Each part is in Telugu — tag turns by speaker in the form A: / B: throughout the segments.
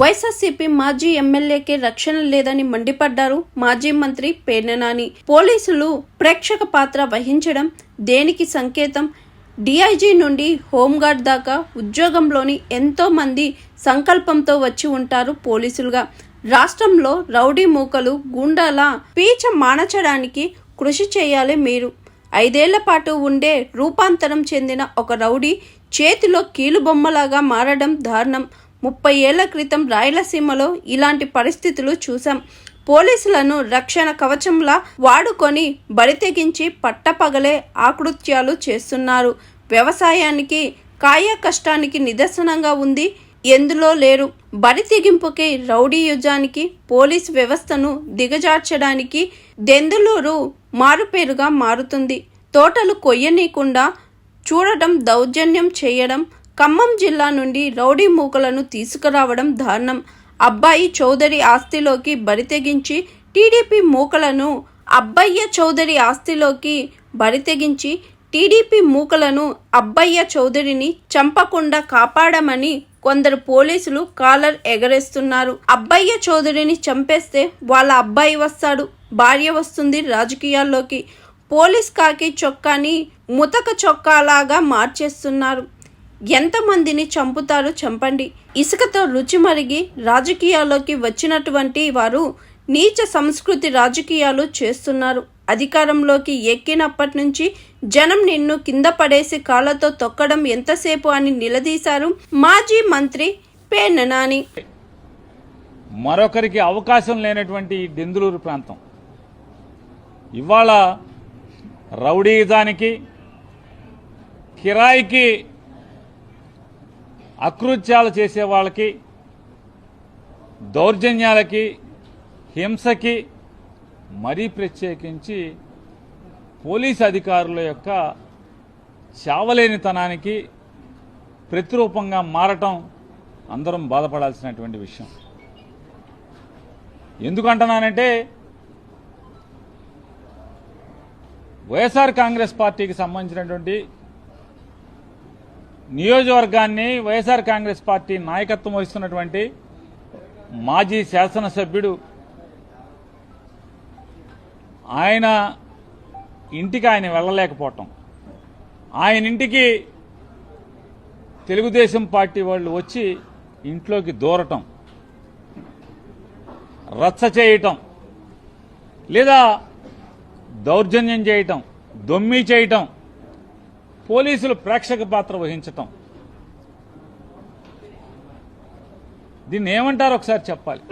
A: వైఎస్ఆర్సీపీ మాజీ ఎమ్మెల్యేకి రక్షణ లేదని మండిపడ్డారు మాజీ మంత్రి పేర్ననాని. పోలీసులు ప్రేక్షక పాత్ర వహించడం దేనికి సంకేతం? డిఐజీ నుండి హోంగార్డ్ దాకా ఉద్యోగంలోని ఎంతో మంది సంకల్పంతో వచ్చి ఉంటారు పోలీసులుగా. రాష్ట్రంలో రౌడీ మూకలు గుండాల పీచ మానచడానికి కృషి చేయాలి మీరు. ఐదేళ్ళ పాటు ఉండే రూపాంతరం చెందిన ఒక రౌడీ చేతిలో కీలుబొమ్మలాగా మారడం దారుణం. ముప్పై ఏళ్ళ క్రితం రాయలసీమలో ఇలాంటి పరిస్థితులు చూసాం పోలీసులను రక్షణ కవచంలా వాడుకొని బరితెగించి పట్టపగలే ఆకృత్యాలు చేస్తున్నారు. వ్యవసాయానికి కాయ కష్టానికి నిదర్శనంగా ఉంది. ఎందులో లేరు. బరి తెగింపుకి రౌడీ యుజానికి పోలీస్ వ్యవస్థను దిగజార్చడానికి దెందులూరు మారుపేరుగా మారుతుంది. తోటలు కొయ్యనీయకుండా చూడటం దౌర్జన్యం చేయడం ఖమ్మం జిల్లా నుండి రౌడీ మూకలను తీసుకురావడం దారుణం. అబ్బాయి చౌదరి ఆస్తిలోకి బరితెగించి టీడీపీ మూకలను అబ్బయ్య చౌదరి ఆస్తిలోకి బరితెగించి టీడీపీ మూకలను అబ్బయ్య చౌదరిని చంపకుండా కాపాడమని కొందరు పోలీసులు కాలర్ ఎగరేస్తున్నారు. అబ్బయ్య చౌదరిని చంపేస్తే వాళ్ళ అబ్బాయి వస్తాడు భార్య వస్తుంది రాజకీయాల్లోకి. పోలీస్ కాకి చొక్కాని ముతక చొక్కాలాగా మార్చేస్తున్నారు. ఎంతమందిని చంపుతారు చంపండి. ఇసుకతో రుచి మరిగి రాజకీయాల్లోకి వచ్చినటువంటి వారు నీచ సంస్కృతి రాజకీయాలు చేస్తున్నారు. అధికారంలోకి ఎక్కినప్పటి నుంచి జనం నిన్ను కింద పడేసి కాళ్ళతో తొక్కడం ఎంతసేపు అని నిలదీశారు మాజీ మంత్రి పేర్న
B: మరొకరికి అవకాశం లేనటువంటి దెందులూరు ప్రాంతం. ఇవాళ రౌడీజానికి కిరాయికి అకృత్యాలు చేసే వాళ్ళకి దౌర్జన్యాలకి హింసకి మరీ ప్రత్యేకించి పోలీస్ అధికారుల యొక్క చావలేనితనానికి ప్రతిరూపంగా మారటం అందరం బాధపడాల్సినటువంటి విషయం. ఎందుకంటున్నానంటే వైఎస్ఆర్ కాంగ్రెస్ పార్టీకి సంబంధించినటువంటి నియోజకవర్గాన్ని వైఎస్ఆర్ కాంగ్రెస్ పార్టీ నాయకత్వం వహిస్తున్నటువంటి మాజీ శాసనసభ్యుడు ఆయన ఇంటికి ఆయన వెళ్ళలేకపోవటం. ఆయన ఇంటికి తెలుగుదేశం పార్టీ వాళ్ళు వచ్చి ఇంట్లోకి దూరటం రచ్చ చేయటం లేదా దౌర్జన్యం చేయటం దొమ్మి చేయటం పోలీసులు ప్రేక్షక పాత్ర వహించటం. దీన్ని ఏమంటారు ఒకసారి చెప్పాలి.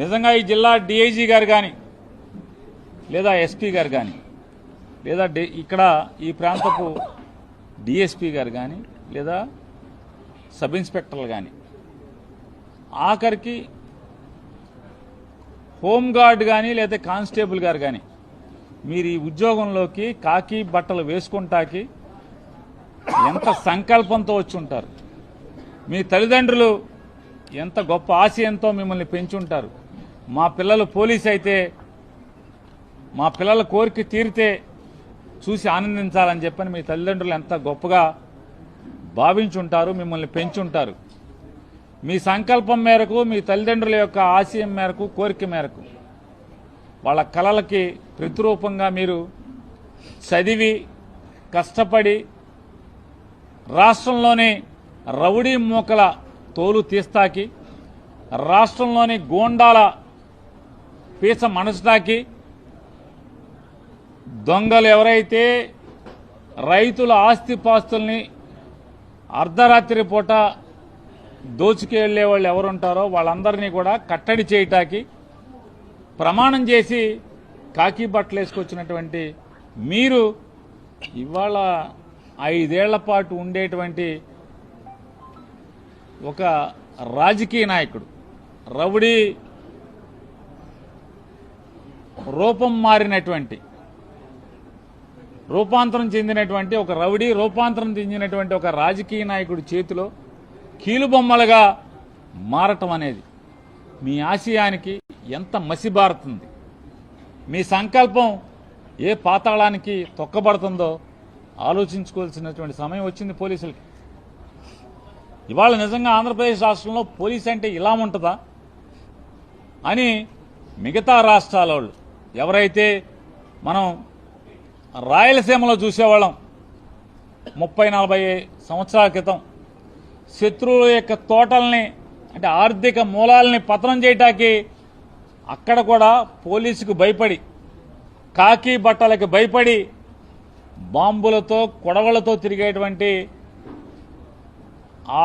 B: నిజంగా ఈ జిల్లా డిఐజీ గారు కానీ లేదా ఎస్పీ గారు కానీ లేదా ఇక్కడ ఈ ప్రాంతపు డిఎస్పీ గారు కానీ లేదా సబ్ ఇన్స్పెక్టర్లు కానీ ఆఖరికి హోంగార్డ్ కానీ లేదా కానిస్టేబుల్ గారు కానీ మీరు ఈ ఉద్యోగంలోకి కాకి బట్టలు వేసుకుంటాకి ఎంత సంకల్పంతో వచ్చి ఉంటారు మీ తల్లిదండ్రులు ఎంత గొప్ప ఆశయంతో మిమ్మల్ని పెంచుంటారు? మా పిల్లలు పోలీస్ అయితే మా పిల్లల కోరిక తీరితే చూసి ఆనందించాలని చెప్పని మీ తల్లిదండ్రులు ఎంత గొప్పగా భావించుంటారు మిమ్మల్ని పెంచుంటారు. మీ సంకల్పం మేరకు మీ తల్లిదండ్రుల యొక్క ఆశయం మేరకు కోరిక మేరకు వాళ్ళ కళలకి ప్రతిరూపంగా మీరు చదివి కష్టపడి రాష్ట్రంలోని రౌడీ మూకల తోలు తీస్తాకి రాష్ట్రంలోని గోండాల పీస మనసుటాకి దొంగలు ఎవరైతే రైతుల ఆస్తిపాస్తుల్ని అర్ధరాత్రి పూట దోచుకెళ్ళే వాళ్ళు ఎవరుంటారో వాళ్ళందరినీ కూడా కట్టడి చేయటానికి ప్రమాణం చేసి కాకి బట్టలు వేసుకొచ్చినటువంటి మీరు ఇవాళ ఐదేళ్ళ పాటు ఉండేటువంటి ఒక రాజకీయ నాయకుడు రౌడీ రూపం మారినటువంటి రూపాంతరం చెందినటువంటి ఒక రౌడీ రూపాంతరం చెందినటువంటి ఒక రాజకీయ నాయకుడి చేతిలో కీలుబొమ్మలుగా మారటం అనేది మీ ఆశయానికి ఎంత మసిబారుతుంది? మీ సంకల్పం ఏ పాతాళానికి తొక్కబడుతుందో ఆలోచించుకోవాల్సినటువంటి సమయం వచ్చింది పోలీసులకి. ఇవాళ నిజంగా ఆంధ్రప్రదేశ్ రాష్ట్రంలో పోలీస్ అంటే ఇలా ఉంటుందా? అని మిగతా రాష్ట్రాల వాళ్ళు ఎవరైతే మనం రాయలసీమలో చూసేవాళ్ళం ముప్పై నలభై సంవత్సరాల క్రితం శత్రువుల యొక్క తోటల్ని అంటే ఆర్థిక మూలాలని పతనం చేయటానికి అక్కడ కూడా పోలీసుకు భయపడి కాకి బట్టలకు భయపడి బాంబులతో కొడవలతో తిరిగేటువంటి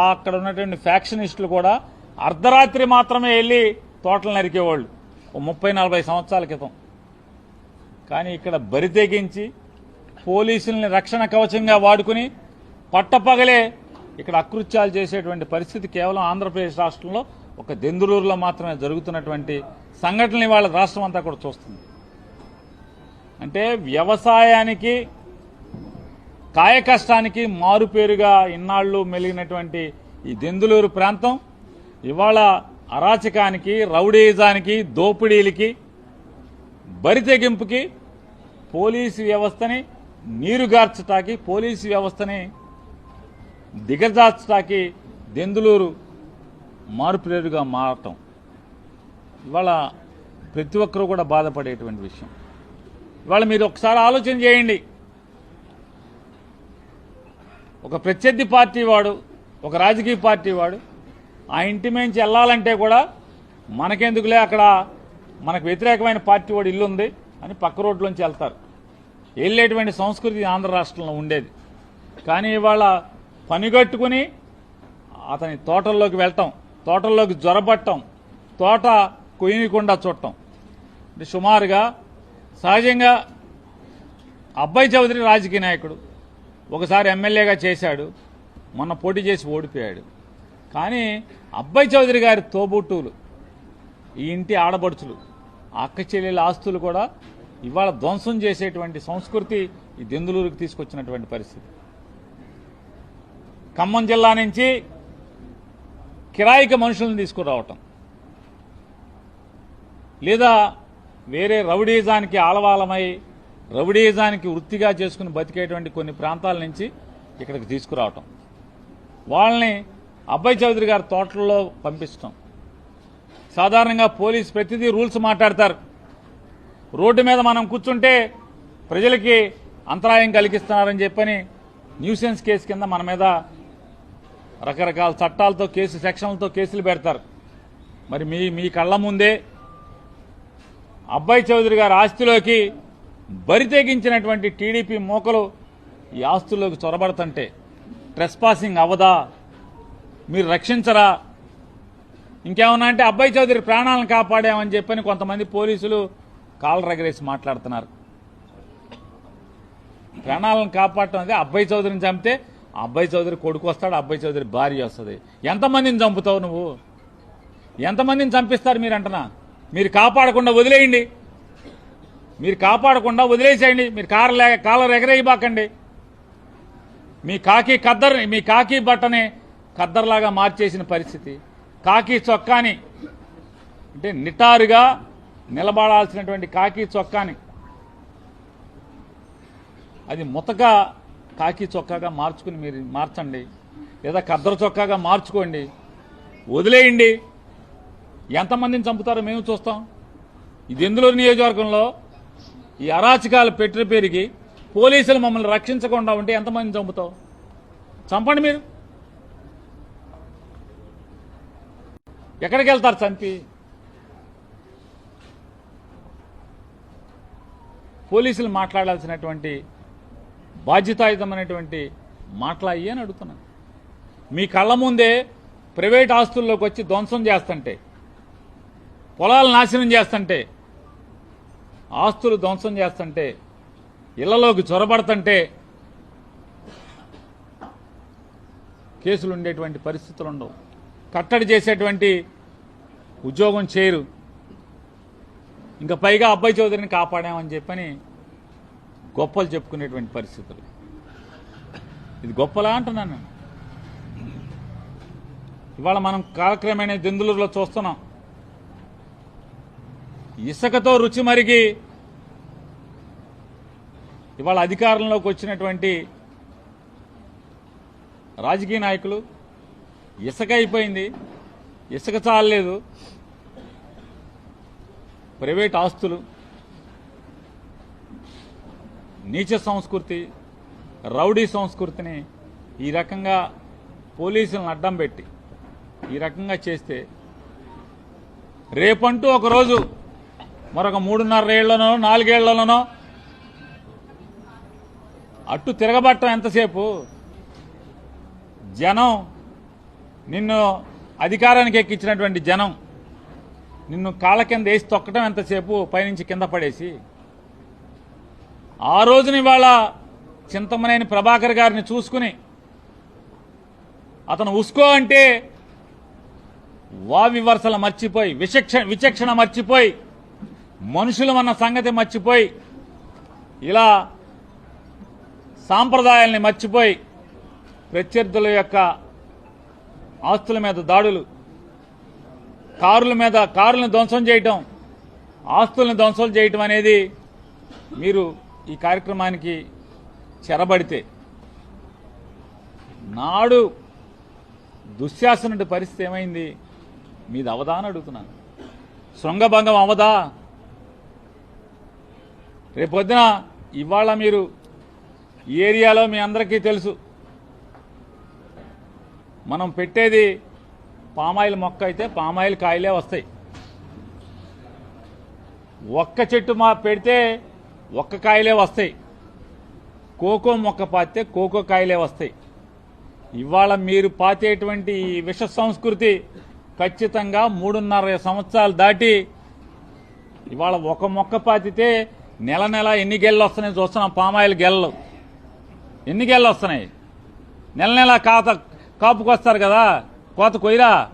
B: అక్కడ ఉన్నటువంటి ఫ్యాక్షనిస్టులు కూడా అర్ధరాత్రి మాత్రమే వెళ్ళి తోటలు నరికేవాళ్ళు. ఓ ముప్పై నలభై సంవత్సరాల క్రితం. కానీ ఇక్కడ బరితెగించి పోలీసుల్ని రక్షణ కవచంగా వాడుకుని పట్టపగలే ఇక్కడ అకృత్యాలు చేసేటువంటి పరిస్థితి కేవలం ఆంధ్రప్రదేశ్ రాష్ట్రంలో ఒక దెందులూరులో మాత్రమే జరుగుతున్నటువంటి సంఘటనలు ఇవాళ రాష్ట్రం అంతా కూడా చూస్తుంది. అంటే వ్యవసాయానికి కాయ కష్టానికి మారుపేరుగా ఇన్నాళ్ళు మెలిగినటువంటి ఈ దెందులూరు ప్రాంతం ఇవాళ అరాచకానికి రౌడీజానికి దోపిడీలకి బరితెగింపుకి పోలీసు వ్యవస్థని నీరుగార్చటాకి పోలీసు వ్యవస్థని దిగజార్చటాకి దెందులూరు మారుపేరుగా మారటం. ఇవాళ ప్రతి ఒక్కరూ కూడా బాధపడేటువంటి విషయం. ఇవాళ మీరు ఒకసారి ఆలోచన చేయండి. ఒక ప్రత్యర్థి పార్టీ వాడు ఒక రాజకీయ పార్టీ వాడు ఆ ఇంటి నుంచి వెళ్ళాలంటే కూడా మనకెందుకులే అక్కడ మనకు వ్యతిరేకమైన పార్టీ వాడు ఇల్లు ఉంది అని పక్క రోడ్లోంచి వెళ్తారు. వెళ్ళేటువంటి సంస్కృతి ఆంధ్ర రాష్ట్రంలో ఉండేది. కానీ ఇవాళ పనిగట్టుకుని అతని తోటల్లోకి వెళ్ళటం తోటల్లోకి జ్వరపట్టం తోట కొయ్యకుండా చుట్టం. సుమారుగా సహజంగా అబ్బాయి చౌదరి రాజకీయ నాయకుడు ఒకసారి ఎమ్మెల్యేగా చేశాడు మొన్న పోటీ చేసి ఓడిపోయాడు. కానీ అబ్బాయి చౌదరి గారి తోబుట్టువులు ఈ ఇంటి ఆడబడుచులు అక్క చెల్లెల ఆస్తులు కూడా ఇవాళ ధ్వంసం చేసేటువంటి సంస్కృతి ఈ దెందులూరుకు తీసుకొచ్చినటువంటి పరిస్థితి. ఖమ్మం జిల్లా నుంచి కిరాయికి మనుషులను తీసుకురావటం. లేదా వేరే రౌడీజానికి ఆలవాలమై రౌడీజానికి వృత్తిగా చేసుకుని బతికేటువంటి కొన్ని ప్రాంతాల నుంచి ఇక్కడికి తీసుకురావటం. వాళ్ళని అబ్బాయి చౌదరి గారి తోటల్లో పంపించటం సాధారణంగా పోలీస్ ప్రతిదీ రూల్స్ మాట్లాడతారు. రోడ్డు మీద మనం కూర్చుంటే ప్రజలకి అంతరాయం కలిగిస్తున్నారని చెప్పని న్యూసెన్స్ కేసు కింద మన మీద రకరకాల చట్టాలతో కేసు సెక్షన్లతో కేసులు పెడతారు. మరి మీ మీ కళ్ళ ముందే అబ్బాయి చౌదరి గారి ఆస్తిలోకి బరితెగించినటువంటి టీడీపీ మోకలు ఈ ఆస్తుల్లోకి చొరబడుతుంటే ట్రెస్ పాసింగ్ అవదా మీరు రక్షించరా? ఇంకేమన్నా అంటే అబ్బాయి చౌదరి ప్రాణాలను కాపాడామని చెప్పని కొంతమంది పోలీసులు కాళ్ళు రగరేసి మాట్లాడుతున్నారు. ప్రాణాలను కాపాడటం అదే అబ్బాయి చౌదరిని చంపితే అబ్బాయి చౌదరి కొడుకు వస్తాడు అబ్బాయి చౌదరి భార్య వస్తుంది. ఎంతమందిని చంపుతావు నువ్వు? ఎంతమందిని చంపిస్తారు మీరు అంటనా మీరు కాపాడకుండా వదిలేయండి. మీరు కాపాడకుండా వదిలేసేయండి. మీరు కారలే కాలర్ ఎగరేయబాకండి. మీ కాకి కద్దర్ మీ కాకి బట్టని కద్దర్లాగా మార్చేసిన పరిస్థితి. కాకి చొక్కాని అంటే నిటారుగా నిలబడాల్సినటువంటి కాకి చొక్కాని అది ముతక కాకి చొక్కాగా మార్చుకుని మీరు మార్చండి. లేదా కద్దర చొక్కాగా మార్చుకోండి. వదిలేయండి. ఎంతమందిని చంపుతారో మేము చూస్తాం. ఇది ఎందులో నియోజకవర్గంలో ఈ అరాచకాలు పెట్టిన పెరిగి పోలీసులు మమ్మల్ని రక్షించకుండా ఉంటే ఎంతమందిని చంపుతావు చంపండి మీరు. ఎక్కడికి వెళ్తారు చంపి? పోలీసులు మాట్లాడాల్సినటువంటి బాధ్యతాయుతమైనటువంటి మాట్లాయి అని అడుగుతున్నాను. మీ కళ్ళ ముందే ప్రైవేట్ ఆస్తుల్లోకి వచ్చి ధ్వంసం చేస్తుంటే పొలాలు నాశనం చేస్తుంటే ఆస్తులు ధ్వంసం చేస్తుంటే ఇళ్ళలోకి చొరబడుతుంటే కేసులు ఉండేటువంటి పరిస్థితులు ఉండవు. కట్టడి చేసేటువంటి ఉద్యోగం చేయరు. ఇంకా పైగా అబ్బాయి చౌదరిని కాపాడామని చెప్పని గొప్పలు చెప్పుకునేటువంటి పరిస్థితులు. ఇది గొప్పలా అంటున్నాను నేను. ఇవాళ మనం కాలక్రమేణ దెందులూరులో చూస్తున్నాం. ఇసుకతో రుచి మరిగి ఇవాళ అధికారంలోకి వచ్చినటువంటి రాజకీయ నాయకులు ఇసుక అయిపోయింది ఇసుక చాలలేదు. ప్రైవేట్ ఆస్తులు నీచ సంస్కృతి రౌడీ సంస్కృతిని ఈ రకంగా పోలీసులను అడ్డం పెట్టి ఈ రకంగా చేస్తే రేపంటూ ఒకరోజు మరొక మూడున్నర ఏళ్ళనో నాలుగేళ్ళలోనో అట్టు తిరగబట్టం ఎంతసేపు? జనం నిన్ను అధికారానికి ఎక్కించినటువంటి జనం నిన్ను కాళ్ళ కింద వేసి తొక్కటం ఎంతసేపు? పైనుంచి కింద పడేసి? ఆ రోజున ఇవాళ చింతమనేని ప్రభాకర్ గారిని చూసుకుని అతను ఉస్కో అంటే వావివరసల మర్చిపోయి విచక్ష విచక్షణ మర్చిపోయి మనుషులమన్న సంగతి మర్చిపోయి ఇలా సాంప్రదాయాల్ని మర్చిపోయి ప్రత్యర్థుల యొక్క ఆస్తుల మీద దాడులు కారుల మీద కారులను ధ్వంసం చేయటం ఆస్తులను ధ్వంసం చేయటం అనేది మీరు ఈ కార్యక్రమానికి చెరబడితే నాడు దుశ్శాసనుడి పరిస్థితి ఏమైంది? మీది అవదా అని అడుగుతున్నాను. శృంగభంగం అవదా? రేపొద్దున ఇవాళ మీరు ఈ ఏరియాలో మీ అందరికీ తెలుసు. మనం పెట్టేది పామాయిల్ మొక్క అయితే పామాయిల్ కాయలే వస్తాయి. ఒక్క చెట్టు మా పెడితే ఒక్క కాయలే వస్తాయి. కోకో మొక్క పాతితే కోకో కాయలే వస్తాయి. ఇవాళ మీరు పాతేటువంటి విష సంస్కృతి ఖచ్చితంగా మూడున్నర సంవత్సరాలు దాటి ఇవాళ ఒక మొక్క పాతితే నెల నెల ఎన్ని గెళ్ళు వస్తున్నాయి చూస్తున్నాం. పామాయిల్ గెళ్ళు ఎన్ని గెళ్ళు వస్తున్నాయి? నెల నెల కాత కాపుకొస్తారు కదా? కోత కొయ్యరా?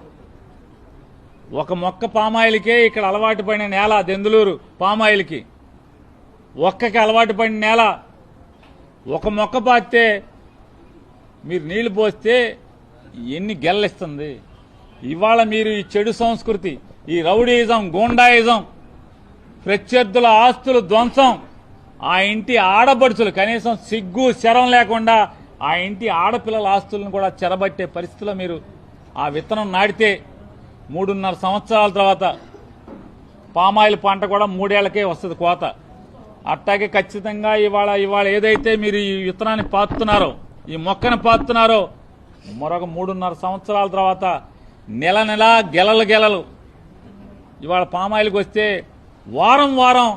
B: ఒక మొక్క పామాయిల్కే ఇక్కడ అలవాటు పడిన నేల దెందులూరు పామాయిల్కి. ఒక్కకి అలవాటు పడిన నేల. ఒక మొక్క పాతే మీరు నీళ్ళు పోస్తే ఎన్ని గెల్లిస్తుంది. ఇవాళ మీరు ఈ చెడు సంస్కృతి ఈ రౌడీయిజం గూండాయిజం ప్రత్యర్థుల ఆస్తులు ధ్వంసం ఆ ఇంటి ఆడబడుచులు కనీసం సిగ్గు శరం లేకుండా ఆ ఇంటి ఆడపిల్లల ఆస్తులను కూడా చెరబట్టే పరిస్థితిలో మీరు ఆ విత్తనం నాటితే మూడున్నర సంవత్సరాల తర్వాత పామాయిల్ పంట కూడా మూడేళ్ళకే వస్తుంది కోత. అట్టాగే ఖచ్చితంగా ఇవాళ ఇవాళ ఏదైతే మీరు ఈ విత్తనాన్ని పాతున్నారో ఈ మొక్కను పాతున్నారో మరొక మూడున్నర సంవత్సరాల తర్వాత నెల నెల గెలలు గెలలు. ఇవాళ పామాయిల్కి వస్తే వారం వారం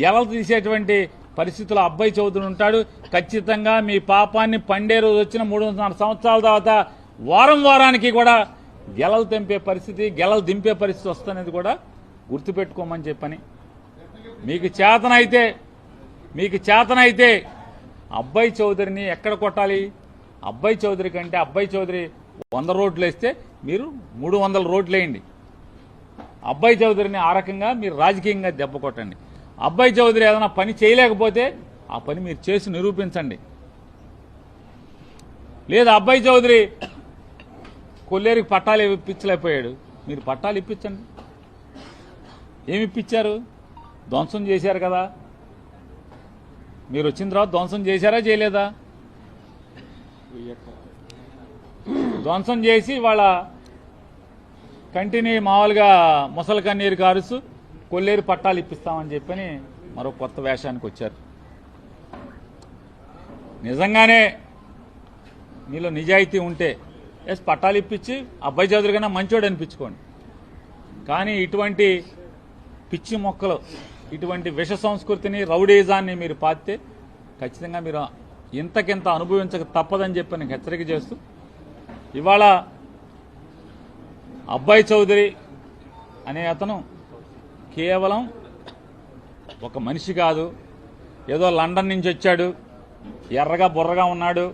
B: గెలలు తీసేటువంటి పరిస్థితుల్లో అబ్బాయి చౌదరి ఉంటాడు. ఖచ్చితంగా మీ పాపాన్ని పండే రోజు వచ్చిన మూడున్నర సంవత్సరాల తర్వాత వారం వారానికి కూడా గెలలు తెంపే పరిస్థితి గెలలు దింపే పరిస్థితి వస్తున్నది కూడా గుర్తుపెట్టుకోమని చెప్పని. మీకు చేతనైతే మీకు చేతనైతే అబ్బాయి చౌదరిని ఎక్కడ కొట్టాలి? అబ్బాయి చౌదరి కంటే అబ్బాయి చౌదరి వంద రోడ్లు వేస్తే మీరు మూడు వందల రోడ్లు వేయండి. అబ్బాయి చౌదరిని ఆ రకంగా మీరు రాజకీయంగా దెబ్బ కొట్టండి. అబ్బాయి చౌదరి ఏదైనా పని చేయలేకపోతే ఆ పని మీరు చేసి నిరూపించండి. లేదా అబ్బాయి చౌదరి కొల్లేరికి పట్టాలు ఇప్పించలేకపోయాడు. మీరు పట్టాలు ఇప్పించండి. ఏమి ఇప్పించారు? ధ్వంసం చేశారు కదా. మీరు వచ్చిన తర్వాత ధ్వంసం చేశారా చేయలేదా? ధ్వంసం చేసి వాళ్ళ కంటిని మామూలుగా ముసలి కన్నీరు కారుస్తూ కొల్లేరు పట్టాలు ఇప్పిస్తామని చెప్పని మరో కొత్త వేషానికి వచ్చారు. నిజంగానే మీలో నిజాయితీ ఉంటే ఎస్ పట్టాలు ఇప్పించి అబ్బాయి చౌదరి కన్నా మంచోడు అనిపించుకోండి. కానీ ఇటువంటి పిచ్చి మొక్కలు ఇటువంటి విష సంస్కృతిని రౌడీజాన్ని మీరు పాతితే ఖచ్చితంగా మీరు ఇంతకింత అనుభవించక తప్పదని చెప్పి నేను హెచ్చరిక చేస్తూ ఇవాళ అబ్బాయి చౌదరి అనే అతను కేవలం ఒక మనిషి కాదు. ఏదో లండన్ నుంచి వచ్చాడు. ఎర్రగా బుర్రగా ఉన్నాడు.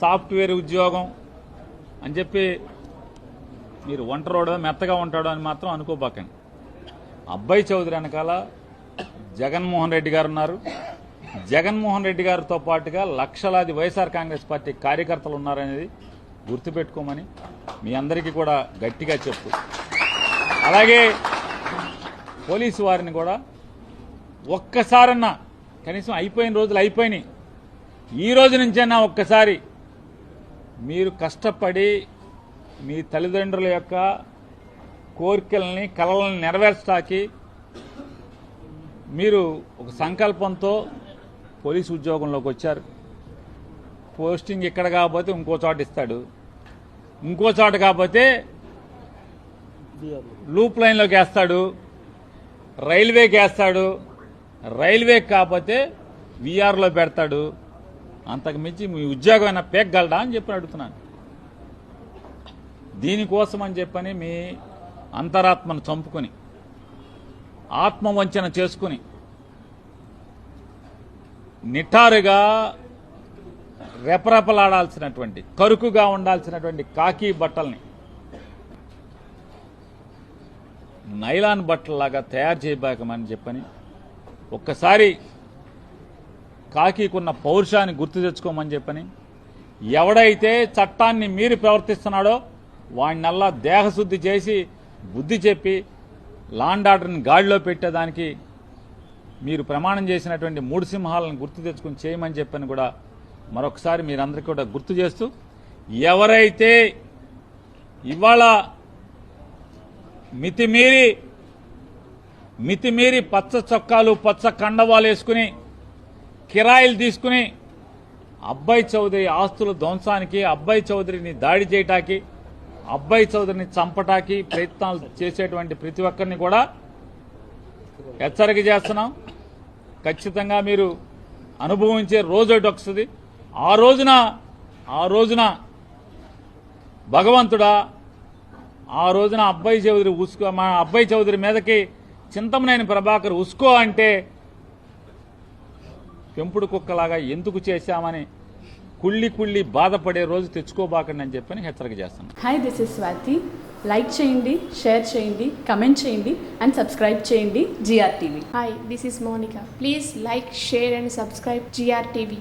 B: సాఫ్ట్వేర్ ఉద్యోగం అని చెప్పి మీరు ఒంటరోడో మెత్తగా ఉంటాడో అని మాత్రం అనుకోబాకండి. అబ్బాయి చౌదరి వెనకాల జగన్మోహన్ రెడ్డి గారు ఉన్నారు. జగన్మోహన్ రెడ్డి గారితో పాటుగా లక్షలాది వైఎస్ఆర్ కాంగ్రెస్ పార్టీ కార్యకర్తలు ఉన్నారనేది గుర్తుపెట్టుకోమని మీ అందరికీ కూడా గట్టిగా చెప్పు అలాగే పోలీసు వారిని కూడా ఒక్కసారన్నా కనీసం అయిపోయిన రోజులు అయిపోయినాయి. ఈ రోజు నుంచైనా ఒక్కసారి మీరు కష్టపడి మీ తల్లిదండ్రుల యొక్క కోరికల్ని కలలను నెరవేర్చడానికి మీరు ఒక సంకల్పంతో పోలీసు ఉద్యోగంలోకి వచ్చారు. పోస్టింగ్ ఇక్కడ కాకపోతే ఇంకో చోట ఇస్తాడు. ఇంకో చోట కాకపోతే లూప్ లైన్లోకి వేస్తాడు. రైల్వేకి వేస్తాడు. రైల్వేకి కాకపోతే విఆర్లో పెడతాడు. అంతకు మించి మీ ఉద్యోగం అయినా పేగలడా అని చెప్పి అడుగుతున్నాను. దీనికోసం అని చెప్పని మీ అంతరాత్మను చంపుకొని ఆత్మవంచన చేసుకుని నిఠారుగా రెపరెపలాడాల్సినటువంటి కరుకుగా ఉండాల్సినటువంటి కాకి బట్టల్ని నైలాన్ బట్టల్లాగా తయారు చేయబాకమని చెప్పని ఒక్కసారి కాకికున్న పౌరుషాన్ని గుర్తు తెచ్చుకోమని చెప్పని ఎవడైతే చట్టాన్ని మీరి ప్రవర్తిస్తున్నాడో వాడినల్లా దేహశుద్ధి చేసి బుద్ధి చెప్పి లాండ్ ఆర్డర్ని గాడిలో పెట్టేదానికి మీరు ప్రమాణం చేసినటువంటి మూడు సింహాలను గుర్తు తెచ్చుకుని చేయమని చెప్పని కూడా మరొకసారి మీరందరికీ కూడా గుర్తు చేస్తూ ఎవరైతే ఇవాళ మితిమీరి మితిమీరి పచ్చ చొక్కాలు పచ్చ కండవాలు వేసుకుని కిరాయిలు తీసుకుని అబ్బాయి చౌదరి ఆస్తుల ధ్వంసానికి అబ్బాయి చౌదరిని దాడి చేయటానికి అబ్బాయి చౌదరిని చంపటానికి ప్రయత్నాలు చేసేటువంటి ప్రతి ఒక్కరిని కూడా హెచ్చరిక చేస్తున్నాం. ఖచ్చితంగా మీరు అనుభవించే రోజు ఒకటి వస్తుంది. ఆ రోజున ఆ రోజున భగవంతుడా ఆ రోజున అబ్బాయి చౌదరి ఉసుకో మా అబ్బాయి చౌదరి మీదకి చింతమనేని ప్రభాకర్ ఉసుకో అంటే పెంపుడు కుక్కలాగా ఎందుకు చేశామని కుళ్ళి కుళ్ళి బాధపడే రోజు తెచ్చుకోబాకండి అని చెప్పని హెచ్చరిక చేస్తున్నాం
C: hi this is Swathi like చేయండి షేర్ చేయండి కమెంట్ చేయండి అండ్ సబ్స్క్రైబ్ చేయండి GR TV
D: Hi, this is Monica. Please like, share, and subscribe GRTV.